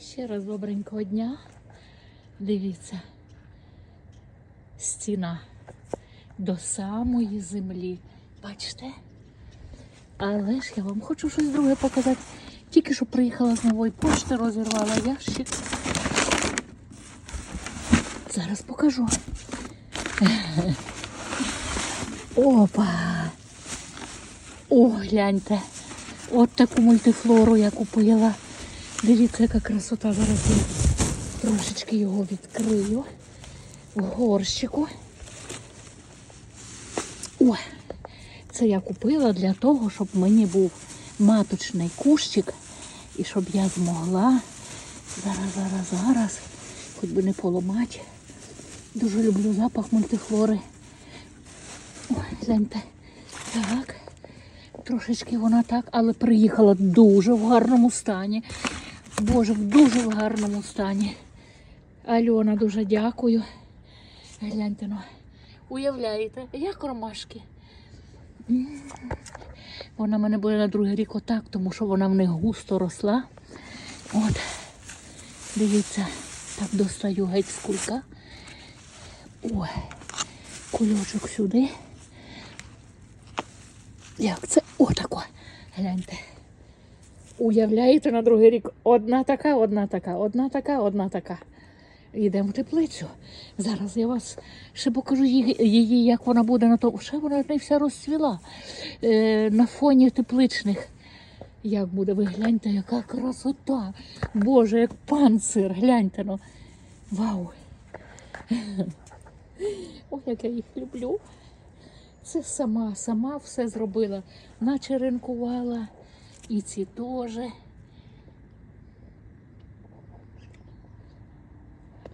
Ще раз добренького дня. Дивіться. Стіна до самої землі. Бачите? Але ж я вам хочу щось друге показати. Тільки що приїхала з нової пошти, розірвала ящик. Зараз покажу. Опа! О, гляньте. От таку мультифлору я купила. Дивіться, яка красота. Зараз я трошечки його відкрию в горщику. О, це я купила для того, щоб мені був маточний кущик і щоб я змогла зараз, зараз, зараз, хоч би не поламати. Дуже люблю запах мультифлори. Ой, гляньте. Так. Трошечки вона так, але приїхала дуже в гарному стані. Боже, в дуже гарному стані. Альона, дуже дякую. Гляньте, ну, уявляєте, як ромашки. Вона мене буде на другий рік отак, тому що вона в них густо росла. От, дивіться, так достаю геть з кулька. Ой, кульочок сюди. Як це? Отако. Гляньте. Уявляєте, на другий рік одна така, одна така, одна така, одна така. Йдемо в теплицю. Зараз я вас ще покажу її, як вона буде на тому. Ще вона не вся розцвіла е, на фоні тепличних. Як буде, ви гляньте, яка красота. Боже, як панцир, гляньте ну. Вау. Ой, як я їх люблю. Це сама, сама все зробила. Начеренкувала. І ці теж.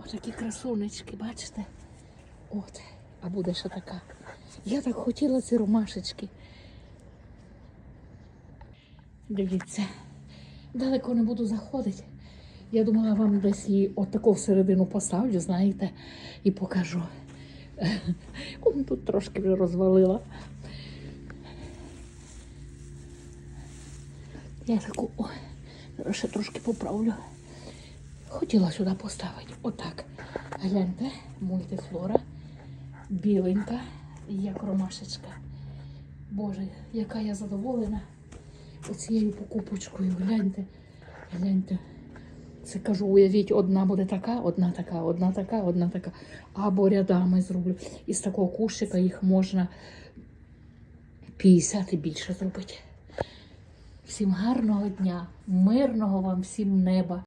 Отакі красунечки, бачите? От, а буде ще така. Я так хотіла ці ромашечки. Дивіться, далеко не буду заходити. Я думала, вам десь її отако всередину поставлю, знаєте, і покажу. Он тут трошки вже розвалила. Я таку, ой, зараз ще трошки поправлю. Хотіла сюди поставити. Отак. Гляньте, мультифлора, біленька, як ромашечка. Боже, яка я задоволена оцією покупочкою. Гляньте, гляньте. Це кажу, уявіть, одна буде така, одна така, одна така, одна така. Або рядами зроблю. Із такого кущика їх можна 50 і більше зробити. Всім гарного дня, мирного вам всім неба.